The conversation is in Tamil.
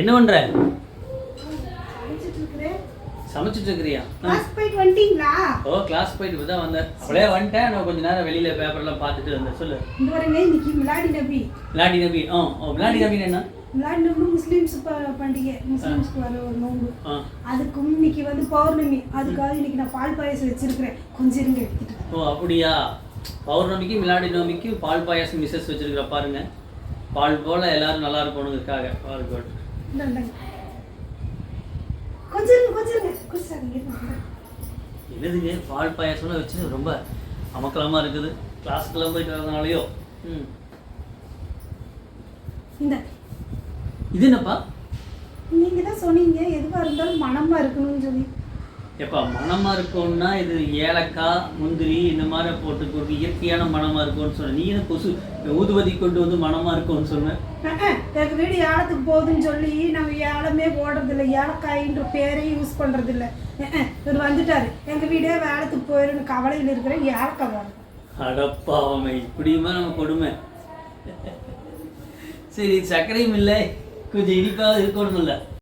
என்ன பண்ற? சமைச்சிட்டு இருக்கிறியா போயிட்டு வந்துட்டீங்களா ஓ கிளாஸ் போயிட்டு தான் வந்தேன். அப்படியே வந்துட்டேன். நான் கொஞ்ச நேரம் வெளியில பேப்பர்லாம் பார்த்துட்டு வந்தேன். சொல்லு. இந்த வரங்க இன்னைக்கு? மிலாடி நபி. விளாடி நபி. ஆ விளாடி நபின்னு என்ன? மிலாடி நபி முஸ்லீம்ஸ் பண்டிகை. முஸ்லீம்ஸ்க்கு வர ஒரு நோன்பு. அதுக்கும் இன்னைக்கு வந்து பௌர்ணமி. அதுக்காக இன்னைக்கு நான் பால் பாயசம் வச்சிருக்கிறேன். கொஞ்சம் இருங்க எடுத்துட்டு. ஓ அப்படியா? பௌர்ணமிக்கு மிலாடி நோமிக்கு பால் பாயாசம் மிஸ்ஸஸ் வச்சிருக்கிற பாருங்க. பால் போல எல்லாரும் நல்லா இருக்கணுங்கிறதுக்காக பால் குட். என்னதுங்க? பால் பாயாசம்லாம் வச்சு ரொம்ப அமக்கலமா இருக்குது. கிளாஸுக்கெல்லாம் போயிட்டு வரதுனாலயோ. ம். இந்த. இது என்னப்பா? நீங்க தான் சொன்னீங்க. எதுவா இருந்தாலும் மனமா இருக்கணும்னு சொல்லி. எப்பா மணமா இருக்கும்னா இது ஏலக்காய் முந்திரி இந்த மாதிரி போட்டு போட்டு இயற்கையான மணமா இருக்கும்னு சொன்ன. நீ என்ன கொசு ஊதுவதி கொண்டு வந்து மணமா இருக்கும்னு சொன்ன? அஹ், அஹ், எங்க வீடு ஏலத்துக்கு போகுதுன்னு சொல்லி நம்ம ஏலமே போடுறது இல்லை ஏலக்காயின்ற பேரே யூஸ் அஹ், இவர் வந்துட்டாரு. எங்க வீடே வேலத்துக்கு போயிருன்னு கவலையில் இருக்கிற ஏலக்காய் வேணும் அடப்பாவமே இப்படியுமா நம்ம கொடுமை? சரி சர்க்கரையும் இல்லை. கொஞ்சம் இனிப்பாவது இருக்கணும் இல்லை